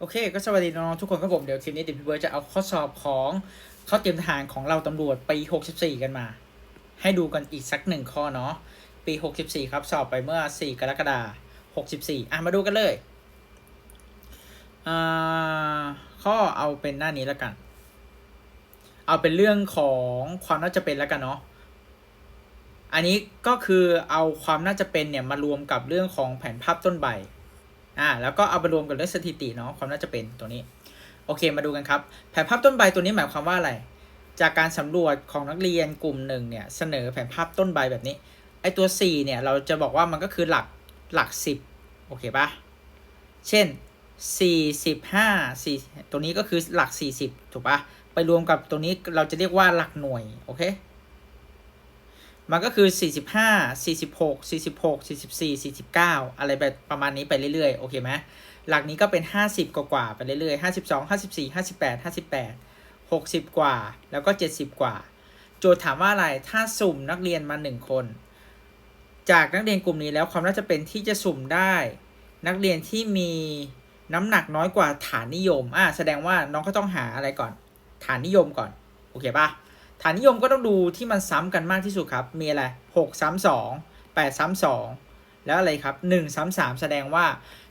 โอเค ก็สวัสดีน้องๆทุกคนครับผม เดี๋ยวคลิปนี้เดี๋ยวพี่เบิร์ดจะเอาข้อสอบของข้อเตรียมทหารของเราตำรวจปี 64 กันมา ให้ดูกันอีกสักหนึ่งข้อเนาะปี 64 ครับ สอบไปเมื่อ 4 กรกฎาคม64 อะ มาดูกันเลยอ่าข้อเอาเป็นหน้านี้แล้วกัน เอาเป็นเรื่องของความน่าจะเป็นแล้วกันเนาะอันนี้ก็คือเอาความน่าจะเป็นเนี่ยมารวมกับเรื่องของแผนภาพต้นใบ อ่าแล้วก็เอาไปรวมกับเรื่องสถิติเนาะความน่าจะเป็นตัวนี้ โอเคมาดูกันครับ แผนภาพต้นใบตัวนี้หมายความว่าอะไร จากการสำรวจของนักเรียนกลุ่มหนึ่งเนี่ยเสนอแผนภาพต้นใบแบบนี้ไอตัว 4 เนี่ยเราจะบอกว่ามันก็คือหลักหลัก 10 โอเคปะเช่น 45 4 ตัวนี้ก็คือหลัก 40 ถูกปะไปรวมกับตัวนี้เราจะเรียกว่าหลักหน่วย โอเค มันก็คือ 45 46 46 44 49 อะไรแบบประมาณนี้ไปเรื่อยๆ โอเคไหมหลักนี้ก็เป็น 50 กว่าๆไปเรื่อยๆ 52 54 58 58 60 กว่า แล้วก็ 70 กว่า โจทย์ถามว่าอะไร ถ้าสุ่มนักเรียนมา 1 คน จากนักเรียนกลุ่มนี้แล้วความน่าจะเป็นที่จะสุ่มได้ นักเรียนที่มีน้ำหนักน้อยกว่าฐานนิยม อ่า แสดงว่าน้องก็ต้องหาอะไรก่อน ฐานนิยมก่อน โอเคปะ ฐานนิยมก็ต้องดูที่มันซ้ำกันมากที่สุดครับ มีอะไรหกซ้ำสองแปดซ้ำสองแล้วอะไรครับหนึ่งซ้ำสามแสดงว่า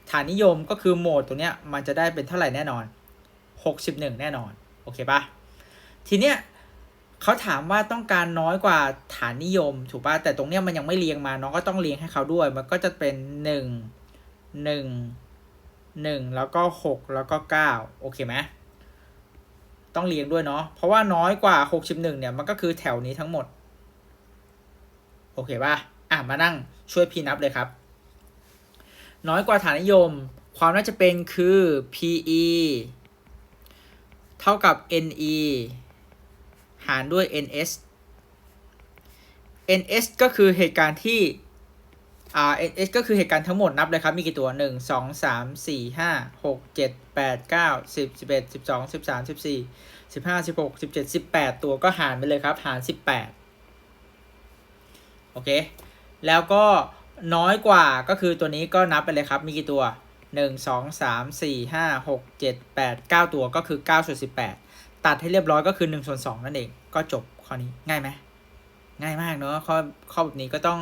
ฐานนิยมก็คือโหมดตัวเนี้ยมันจะได้เป็นเท่าไหร่แน่นอนหกสิบหนึ่งแน่นอน โอเคปะทีเนี้ยเขาถามว่าต้องการน้อยกว่าฐานนิยมถูกปะแต่ตรงเนี้ยมันยังไม่เรียงมาน้องก็ต้องเรียงให้เขาด้วย มันก็จะเป็นหนึ่งหนึ่งหนึ่งแล้วก็หกแล้วก็เก้าโอเคไหม ต้องเรียงด้วยเนาะเพราะว่าน้อยกว่า 61 เนี่ยมันก็คือแถวนี้ทั้งหมด โอเคป่ะอะมานั่งช่วยพี่นับเลยครับ น้อยกว่าฐานนิยม ความน่าจะเป็นคือ PE เท่ากับ NE หารด้วย NS NS ก็คือเหตุการณ์ที่ อ่า NS ก็คือเหตุการณ์ทั้งหมดนับเลยครับ มีกี่ตัว 1 2 3 4 5 6 7 8 9 10 11 12 13 14 15 16 17 18 ตัวก็หารไปเลยครับ หาร 18 โอเค แล้วก็น้อยกว่าก็คือตัวนี้ก็นับไปเลยครับ มีกี่ตัว 1 2 3 4 5 6 7 8 9 ตัวก็คือ9ส่วน18 ตัดให้เรียบร้อยก็คือ1ส่วน2นั่นเอง ก็จบข้อนี้ง่ายไหม ง่ายมากเนอะข้อข้อแบบนี้ก็ต้อง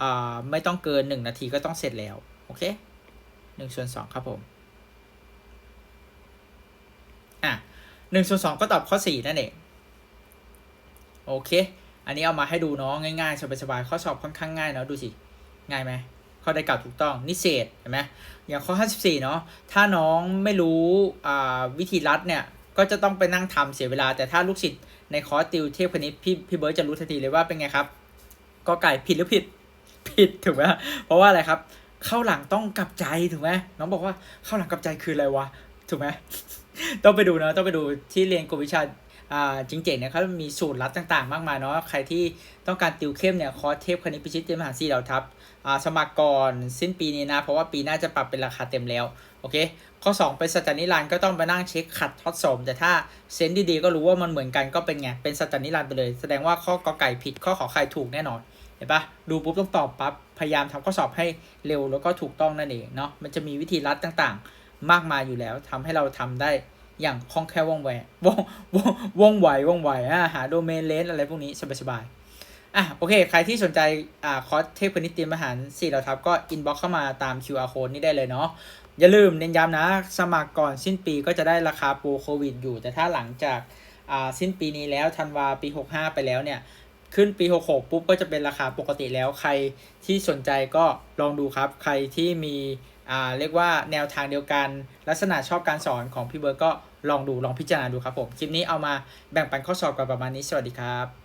อไม่ต้องเกิน1นาทีก็ต้องเสร็จแล้ว โอเค1ส่วน2ครับผมอะ1ส่วน2ก็ตอบข้อ4นั่นเองโอเค อันนี้เอามาให้ดูเนาะง่ายๆสบายๆข้อสอบค่อนข้างง่ายเนาะดูสิ ง่ายไหมข้อใดกล่าวถูกต้องนิเศษเห็นไหมอย่างข้อ 54 เนาะถ้าน้องไม่รู้วิธีรัดเนี่ย ก็จะต้องไปนั่งทำเสียเวลา แต่ถ้าลูกศิษย์ในคอร์สติวเทพคณิตพี่พี่เบิร์ดจะรู้ทันทีเลยว่าเป็นไงครับ ก็ไก่ผิดหรือผิดผิดถูกไหมเพราะว่าอะไรครับ เข้าหลังต้องกลับใจถูกไหมน้องบอกว่าเข้าหลังกลับใจคืออะไรวะถูกไหมต้องไปดูนะต้องไปดูที่เรียนกวิชา จริงเจ๋งเนี่ยเขามีสูตรลัดต่างๆ มากมายเนาะใครที่ต้องการติวเข้มเนี่ยคอร์สเทพคณิตพิชิตเตรียมหาสี่เหล่าทัพอ่าสมัครก่อนสิ้นปีนี้นะ เพราะว่าปีหน้าจะปรับเป็นราคาเต็มแล้ว โอเค ข้อ 2 เป็นสัจนิรันต์ก็ต้องไปนั่งเช็คขัดทดสอบแต่ถ้าเซนดีๆ ก็รู้ว่ามันเหมือนกันก็เป็นไง เป็นสัจนิรันต์ไปเลย แสดงว่าข้อกอไก่ผิดข้อขอไข่ถูกแน่นอนเห็นปะดูปุ๊บต้องตอบปั๊บพยายามทำข้อสอบให้เร็วแล้วก็ถูกต้องนั่นเองเนาะมันจะมีวิธีลัดต่างๆ มากมายอยู่แล้วทำให้เราทำได้ อย่างคล่องแคล่วว่องไวว่องว่องว่องไวว่องไวอะหาโดเมนเลนอะไรพวกนี้สบายๆอะโอเค ใครที่สนใจอ่าคอร์สเทพคณิตเตรียมอาหาร4เหล่าทัพก็อินบ็อกเข้ามาตาม QR code นี่ได้เลยเนาะอย่าลืมเน้นย้ำนะ สมัครก่อนสิ้นปีก็จะได้ราคาโปรโควิดอยู่ แต่ถ้าหลังจากอ่าสิ้นปีนี้แล้วธันวาปี 65 ไปแล้วเนี่ยขึ้นปี 66 ปุ๊บก็จะเป็นราคาปกติแล้วใครที่สนใจก็ลองดูครับ ใครที่มี อ่าเรียกว่าแนวทางเดียวกัน ลักษณะชอบการสอนของพี่เบิร์ดก็ลองดูลองพิจารณาดูครับผม คลิปนี้เอามาแบ่งปันข้อสอบกันประมาณนี้สวัสดีครับ